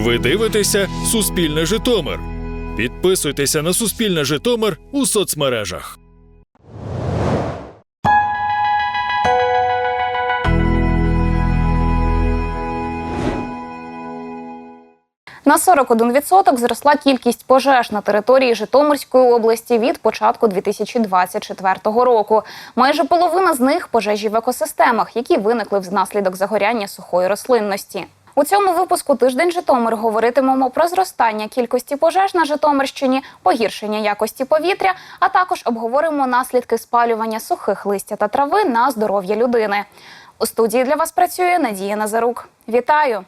Ви дивитеся Суспільне Житомир. Підписуйтеся на Суспільне Житомир у соцмережах. На 41% зросла кількість пожеж на території Житомирської області від початку 2024 року. Майже половина з них пожежі в екосистемах, які виникли внаслідок загоряння сухої рослинності. У цьому випуску тиждень Житомир говоритимемо про зростання кількості пожеж на Житомирщині, погіршення якості повітря, а також обговоримо наслідки спалювання сухих листя та трави на здоров'я людини. У студії для вас працює Надія Назарук. Вітаю!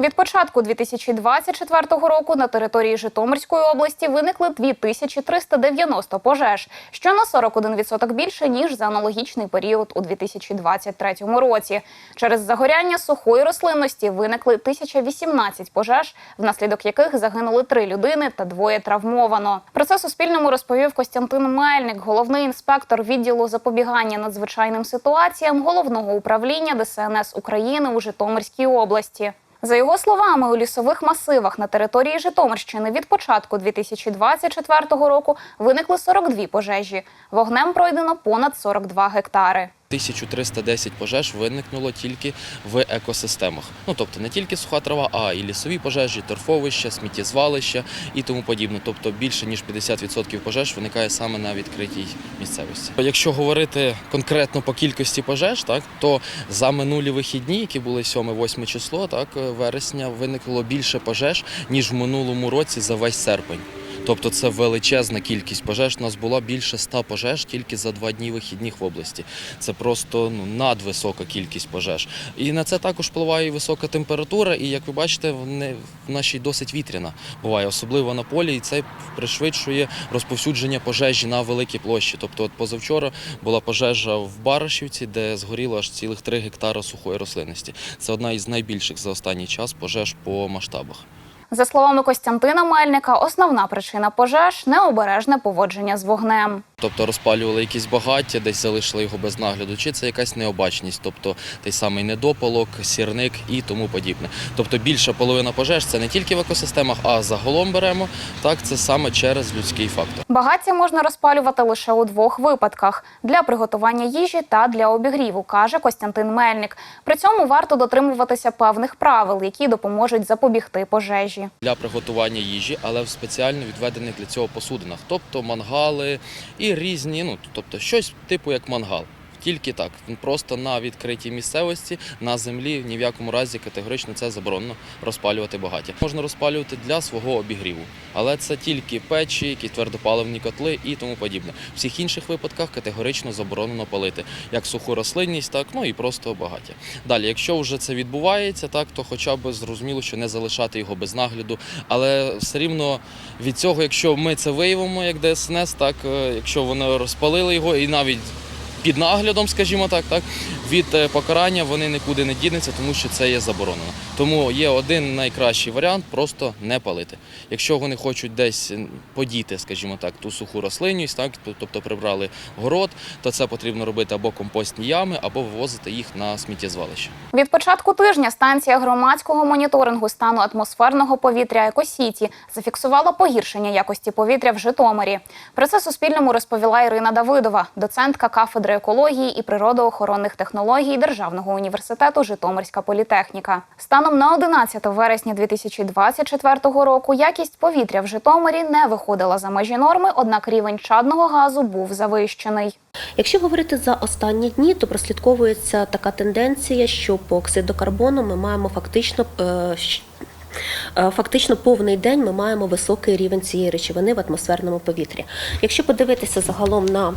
Від початку 2024 року на території Житомирської області виникли 2390 пожеж, що на 41% більше ніж за аналогічний період у 2023 році. Через загоряння сухої рослинності виникли 1018 пожеж, внаслідок яких загинули три людини та двоє травмовано. Про це Суспільному розповів Костянтин Мельник, головний інспектор відділу запобігання надзвичайним ситуаціям головного управління ДСНС України у Житомирській області. За його словами, у лісових масивах на території Житомирщини від початку 2024 року виникли 42 пожежі. Вогнем пройдено понад 42 гектари. 1310 пожеж виникнуло тільки в екосистемах. Ну тобто не тільки суха трава, а і лісові пожежі, торфовища, сміттєзвалища і тому подібне. Тобто більше ніж 50% пожеж виникає саме на відкритій місцевості. Якщо говорити конкретно по кількості пожеж, так то за минулі вихідні, які були 7-8 число, так вересня, виникло більше пожеж ніж в минулому році за весь серпень. Тобто це величезна кількість пожеж. У нас була більше 100 пожеж тільки за два дні вихідних в області. Це просто ну, надвисока кількість пожеж. І на це також впливає висока температура. І як ви бачите, в нашій досить вітряна буває, особливо на полі, і це пришвидшує розповсюдження пожежі на великій площі. Тобто, от позавчора була пожежа в Барашівці, де згоріло аж цілих 3 гектари сухої рослинності. Це одна із найбільших за останній час пожеж по масштабах. За словами Костянтина Мельника, основна причина пожеж необережне поводження з вогнем. Тобто розпалювали якісь багаття, десь залишили його без нагляду, чи це якась необачність, тобто той самий недопалок, сірник і тому подібне. Тобто більша половина пожеж це не тільки в екосистемах, а загалом беремо так, це саме через людський фактор. Багаття можна розпалювати лише у двох випадках: для приготування їжі та для обігріву, каже Костянтин Мельник. При цьому варто дотримуватися певних правил, які допоможуть запобігти пожежі. Для приготування їжі, але в спеціально відведених для цього посудинах, тобто мангали і різні, ну тобто щось типу як мангал. Тільки так, просто на відкритій місцевості, на землі ні в якому разі категорично це заборонено розпалювати багаття. Можна розпалювати для свого обігріву, але це тільки печі, які твердопаливні котли і тому подібне. В всіх інших випадках категорично заборонено палити як суху рослинність, так ну і просто багаття. Далі, якщо вже це відбувається, так то хоча б зрозуміло, що не залишати його без нагляду, але все рівно від цього, якщо ми це виявимо як ДСНС, так е, якщо вони розпалили його і навіть під наглядом, скажімо так, так від е, покарання вони нікуди не дінуться, тому що це є заборонено. Тому є один найкращий варіант просто не палити. Якщо вони хочуть десь подіти, скажімо так, ту суху рослинність, так тобто прибрали город, то це потрібно робити або компостні ями, або вивозити їх на сміттєзвалище. Від початку тижня станція громадського моніторингу стану атмосферного повітря Екосіті зафіксувала погіршення якості повітря в Житомирі. Про це Суспільному розповіла Ірина Давидова, доцентка кафедри екології і природоохоронних технологій Державного університету Житомирська політехніка. Станом на 11 вересня 2024 року якість повітря в Житомирі не виходила за межі норми, однак рівень чадного газу був завищений. Якщо говорити за останні дні, то прослідковується така тенденція, що по оксиду карбону ми маємо фактично. Е, Фактично повний день ми маємо високий рівень цієї речовини в атмосферному повітрі. Якщо подивитися загалом на е,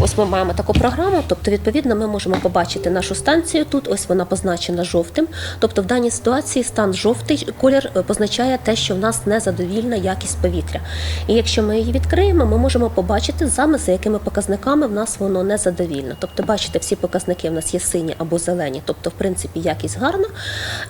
ось ми маємо таку програму, тобто відповідно ми можемо побачити нашу станцію тут. Ось вона позначена жовтим. Тобто в даній ситуації стан жовтий колір е, позначає те, що в нас незадовільна якість повітря. І якщо ми її відкриємо, ми можемо побачити саме за якими показниками в нас воно незадовільно. Тобто, бачите, всі показники в нас є сині або зелені, тобто, в принципі, якість гарна.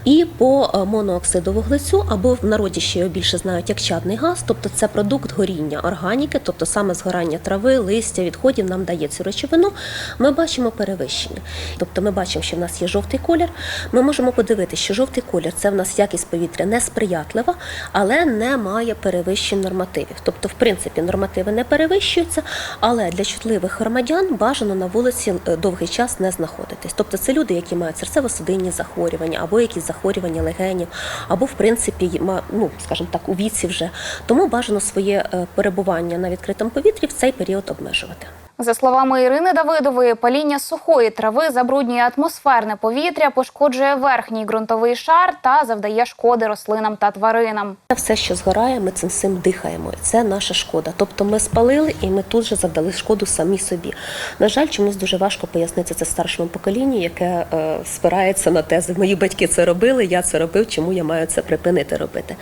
І по монооксиду вуглецю, або в народі ще його більше знають як чадний газ, тобто це продукт горіння органіки, тобто саме згорання трави, листя, відходів нам дає цю речовину. Ми бачимо перевищення. Тобто ми бачимо, що в нас є жовтий колір. Ми можемо подивитися, що жовтий колір це в нас якість повітря несприятлива, але не має перевищень нормативів. Тобто, в принципі, нормативи не перевищуються, але для чутливих громадян бажано на вулиці е, довгий час не знаходитись. Тобто, це люди, які мають серцево-судинні захворювання або якісь захворювання легенів, або в принципі ну, скажімо так, у віці вже. Тому бажано своє е, перебування на відкритому повітрі в цей період обмежувати. За словами Ірини Давидової, паління сухої трави забруднює атмосферне повітря, пошкоджує верхній ґрунтовий шар та завдає шкоди рослинам та тваринам. Все, що згорає, ми цим всім дихаємо. Це наша шкода. Тобто ми спалили і ми тут же завдали шкоду самі собі. На жаль, чомусь дуже важко пояснити це старшому поколінню, яке е, спирається на тези. Мої батьки це робили, я це робив, чому я маю це припинити робити.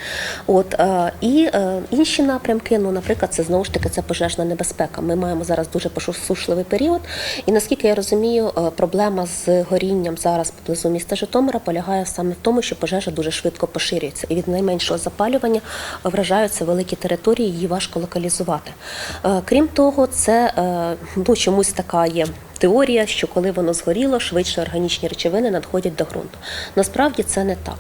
От е, і е, інші напрямки, ну, наприклад, це знову ж таки це пожежна небезпека. Ми маємо зараз дуже посушливий період. І наскільки я розумію, е, проблема з горінням зараз поблизу міста Житомира полягає саме в тому, що пожежа дуже швидко поширюється, і від найменшого запалювання вражаються великі території, її важко локалізувати. Е, Крім того, це е, ну, чомусь така є. Теорія, що коли воно згоріло, швидше органічні речовини надходять до ґрунту. Насправді це не так.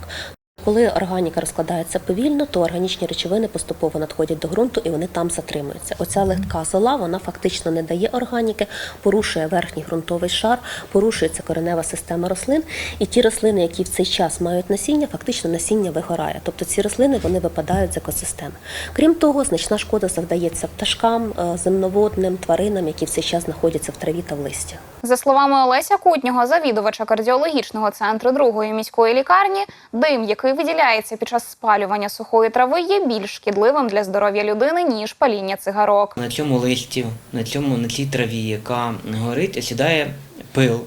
Коли органіка розкладається повільно, то органічні речовини поступово надходять до ґрунту і вони там затримуються. Оця легка зола вона фактично не дає органіки, порушує верхній ґрунтовий шар, порушується коренева система рослин. І ті рослини, які в цей час мають насіння, фактично насіння вигорає. Тобто ці рослини вони випадають з екосистеми. Крім того, значна шкода завдається пташкам, е, земноводним, тваринам, які в цей час знаходяться в траві та в листі. За словами Олеся Кутнього, завідувача кардіологічного центру другої міської лікарні, дим, який виділяється під час спалювання сухої трави, є більш шкідливим для здоров'я людини ніж паління цигарок. На цьому листі, на цьому на цій траві, яка горить, осідає пил,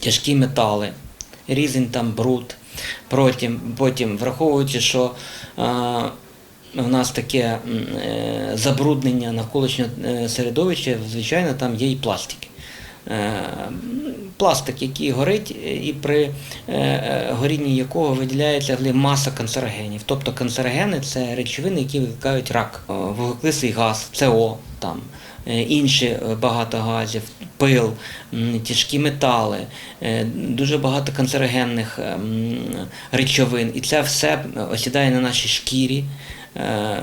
тяжкі метали, різень там бруд. Потім, потім враховуючи, що е, в нас таке е, забруднення навколишнього е, середовища, звичайно, там є і пластики. Е, Пластик, який горить, е, і при е, е, горінні якого виділяється маса канцерогенів. Тобто канцерогени це речовини, які викликають рак, вуглекислий газ, СО, там, інші багато газів, пил, тяжкі метали, дуже багато канцерогенних е, речовин. І це все осідає на нашій шкірі. Е,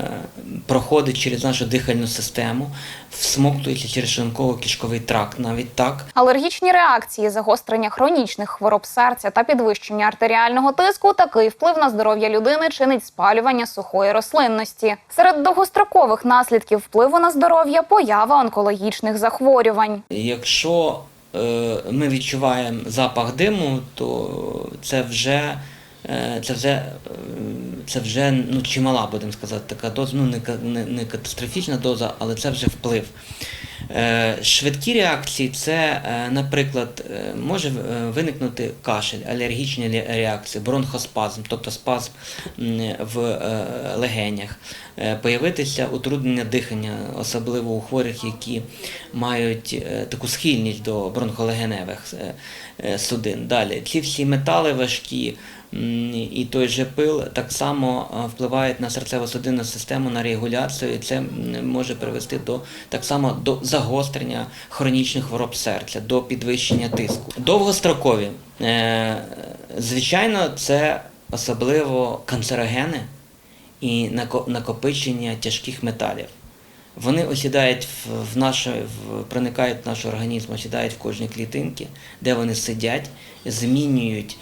Проходить через нашу дихальну систему, всмоктується через шлунково-кишковий тракт, навіть так. Алергічні реакції, загострення хронічних хвороб серця та підвищення артеріального тиску такий вплив на здоров'я людини чинить спалювання сухої рослинності. Серед довгострокових наслідків впливу на здоров'я поява онкологічних захворювань. Якщо е, ми відчуваємо запах диму, то це вже, це вже, е, це вже ну, чимала, будемо сказати, така доза, ну не, не, катастрофічна доза, але це вже вплив. Е, Швидкі реакції це, е, наприклад, е, може е, виникнути кашель, алергічні ле- реакції, бронхоспазм, тобто спазм в е, легенях, Е, появитися утруднення дихання, особливо у хворих, які мають е, таку схильність до бронхолегеневих е, е, судин. Далі ці всі метали важкі. І той же пил так само е, впливають на серцево-судинну систему, на регуляцію, і це може привести до так само до загострення хронічних хвороб серця, до підвищення тиску. Довгострокові, е, звичайно, це особливо канцерогени і нако- накопичення тяжких металів. Вони осідають в, нашу, в, проникають в наш організм, осідають в кожній клітинці, де вони сидять, змінюють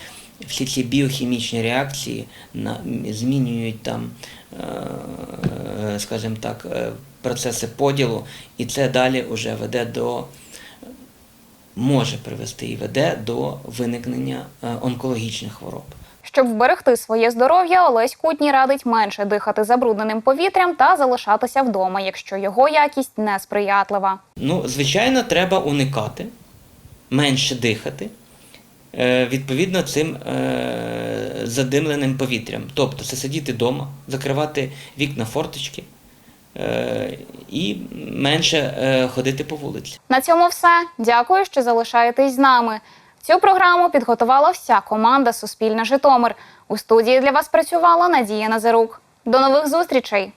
всі ці біохімічні реакції, на, змінюють там, е, скажімо так, е, процеси поділу, і це далі вже веде до може привести і веде до виникнення е, онкологічних хвороб. Щоб вберегти своє здоров'я, Олесь Кутній радить менше дихати забрудненим повітрям та залишатися вдома, якщо його якість не сприятлива. Ну, звичайно, треба уникати, менше дихати, відповідно цим е, задимленим повітрям. Тобто це сидіти вдома, закривати вікна форточки е, і менше е, ходити по вулиці. На цьому все. Дякую, що залишаєтесь з нами. Цю програму підготувала вся команда Суспільне Житомир. У студії для вас працювала Надія Назарук. До нових зустрічей!